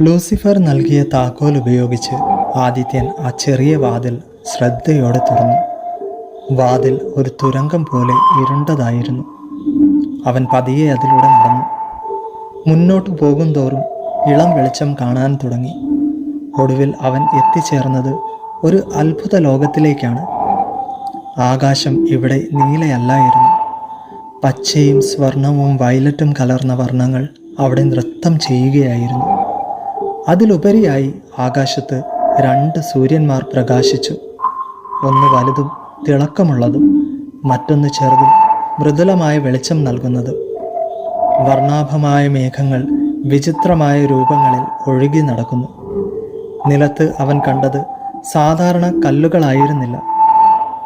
Lucifer നൽകിയ താക്കോൽ ഉപയോഗിച്ച് ആദിത്യൻ ആ ചെറിയ വാതിൽ ശ്രദ്ധയോടെ തുറന്നു. വാതിൽ ഒരു തുരങ്കം പോലെ ഇരുണ്ടതായിരുന്നു. അവൻ പതിയെ അതിലൂടെ നടന്നു. മുന്നോട്ട് പോകും തോറും ഇളം വെളിച്ചം കാണാൻ തുടങ്ങി. ഒടുവിൽ അവൻ എത്തിച്ചേർന്നത് ഒരു അത്ഭുത ലോകത്തിലേക്കാണ്. ആകാശം ഇവിടെ നീലയല്ലായിരുന്നു. പച്ചയും സ്വർണവും വയലറ്റും കലർന്ന വർണങ്ങൾ അവിടെ നൃത്തം ചെയ്യുകയായിരുന്നു. അതിലുപരിയായി ആകാശത്ത് രണ്ട് സൂര്യന്മാർ പ്രകാശിച്ചു. ഒന്ന് വലുതും തിളക്കമുള്ളതും മറ്റൊന്ന് ചെറുതും മൃദുലമായ വെളിച്ചം നൽകുന്നത്. വർണാഭമായ മേഘങ്ങൾ വിചിത്രമായ രൂപങ്ങളിൽ ഒഴുകി നടക്കുന്നു. നിലത്ത് അവൻ കണ്ടത് സാധാരണ കല്ലുകളായിരുന്നില്ല.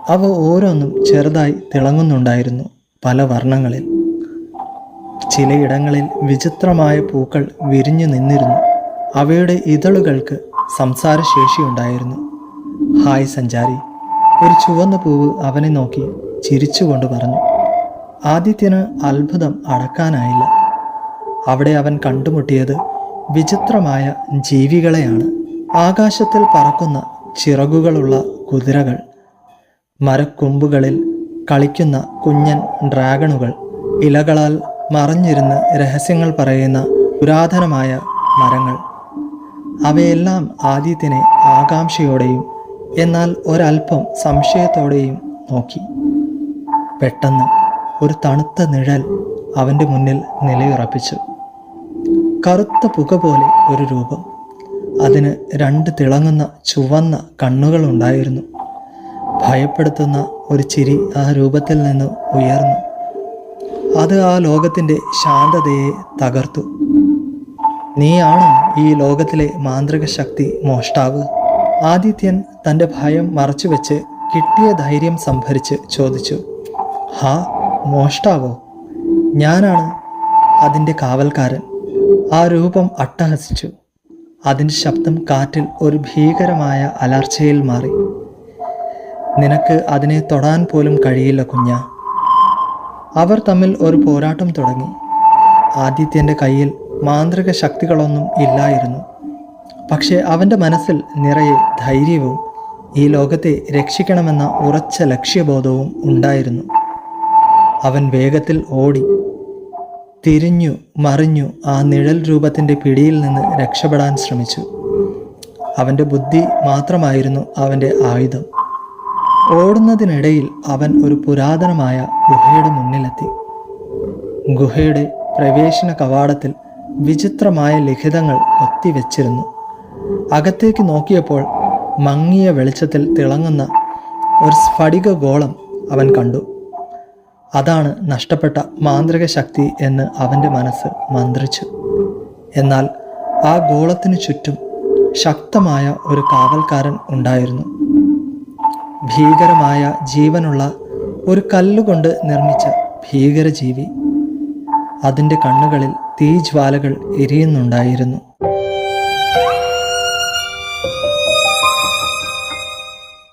അവ ഓരോന്നും ചെറുതായി തിളങ്ങുന്നുണ്ടായിരുന്നു പല വർണങ്ങളിൽ. ചിലയിടങ്ങളിൽ വിചിത്രമായ പൂക്കൾ വിരിഞ്ഞു നിന്നിരുന്നു. അവയുടെ ഇതളുകൾക്ക് സംസാരശേഷിയുണ്ടായിരുന്നു ഹായ് സഞ്ചാരി. ഒരു ചുവന്ന പൂവ് അവനെ നോക്കി ചിരിച്ചുകൊണ്ട് പറഞ്ഞു ആദിത്യന് അത്ഭുതം അടക്കാനായില്ല. അവിടെ അവൻ കണ്ടുമുട്ടിയത് വിചിത്രമായ ജീവികളെയാണ്. ആകാശത്തിൽ പറക്കുന്ന ചിറകുകളുള്ള കുതിരകൾ മരക്കൊമ്പുകളിൽ കളിക്കുന്ന കുഞ്ഞൻ ഡ്രാഗണുകൾ ഇലകളാൽ മറഞ്ഞിരുന്ന് രഹസ്യങ്ങൾ പറയുന്ന പുരാതനമായ മരങ്ങൾ. അവയെല്ലാം ആദിത്യനെ ആകാംക്ഷയോടെയും എന്നാൽ ഒരല്പം സംശയത്തോടെയും നോക്കി. പെട്ടെന്ന് ഒരു തണുത്ത നിഴൽ അവന്റെ മുന്നിൽ നിലയുറപ്പിച്ചു. കറുത്ത പുക പോലെ ഒരു രൂപം. അതിന് രണ്ട് തിളങ്ങുന്ന ചുവന്ന കണ്ണുകളുണ്ടായിരുന്നു ഭയപ്പെടുത്തുന്ന ഒരു ചിരി ആ രൂപത്തിൽ നിന്ന് ഉയർന്നു. അത് ആ ലോകത്തിന്റെ ശാന്തതയെ തകർത്തു. നീയാണോ ഈ ലോകത്തിലെ മാന്ത്രിക ശക്തി മോഷ്ടാവ്? ആദിത്യൻ തന്റെ ഭയം മറച്ചുവെച്ച് കിട്ടിയ ധൈര്യം സംഭരിച്ച് ചോദിച്ചു ഹാ മോഷ്ടാവോ? ഞാനാണ് അതിന്റെ കാവൽക്കാരൻ. ആ രൂപം അട്ടഹസിച്ചു. അതിന്റെ ശബ്ദം കാറ്റിൽ ഒരു ഭീകരമായ അലർച്ചയിൽ മാറി. നിനക്ക് അതിനെ തൊടാൻ പോലും കഴിയില്ല കുഞ്ഞ. അവർ തമ്മിൽ ഒരു പോരാട്ടം തുടങ്ങി. ആദിത്യന്റെ കയ്യിൽ മാന്ത്രിക ശക്തികളൊന്നും ഇല്ലായിരുന്നു. പക്ഷേ അവന്റെ മനസ്സിൽ നിറയെ ധൈര്യവും ഈ ലോകത്തെ രക്ഷിക്കണമെന്ന ഉറച്ച ലക്ഷ്യബോധവും ഉണ്ടായിരുന്നു. അവൻ വേഗത്തിൽ ഓടി തിരിഞ്ഞു മറിഞ്ഞു ആ നിഴൽ രൂപത്തിന്റെ പിടിയിൽ നിന്ന് രക്ഷപ്പെടാൻ ശ്രമിച്ചു. അവന്റെ ബുദ്ധി മാത്രമായിരുന്നു അവന്റെ ആയുധം. ഓടുന്നതിനിടയിൽ അവൻ ഒരു പുരാതനമായ ഗുഹയുടെ മുന്നിലെത്തി. ഗുഹയുടെ പ്രവേശന കവാടത്തിൽ വിചിത്രമായ ലിഖിതങ്ങൾ ഒത്തിവെച്ചിരുന്നു. അകത്തേക്ക് നോക്കിയപ്പോൾ മങ്ങിയ വെളിച്ചത്തിൽ തിളങ്ങുന്ന ഒരു സ്ഫടിക ഗോളം അവൻ കണ്ടു. അതാണ് നഷ്ടപ്പെട്ട മാന്ത്രിക ശക്തി എന്ന് അവന്റെ മനസ്സ് മന്ത്രിച്ചു. എന്നാൽ ആ ഗോളത്തിനു ചുറ്റും ശക്തമായ ഒരു കാവൽക്കാരൻ ഉണ്ടായിരുന്നു. ഭീകരമായ ജീവനുള്ള ഒരു കല്ലുകൊണ്ട് നിർമ്മിച്ച ഭീകരജീവി. അതിന്റെ കണ്ണുകളിൽ തീജ്വാലകൾ എരിയുന്നുണ്ടായിരുന്നു.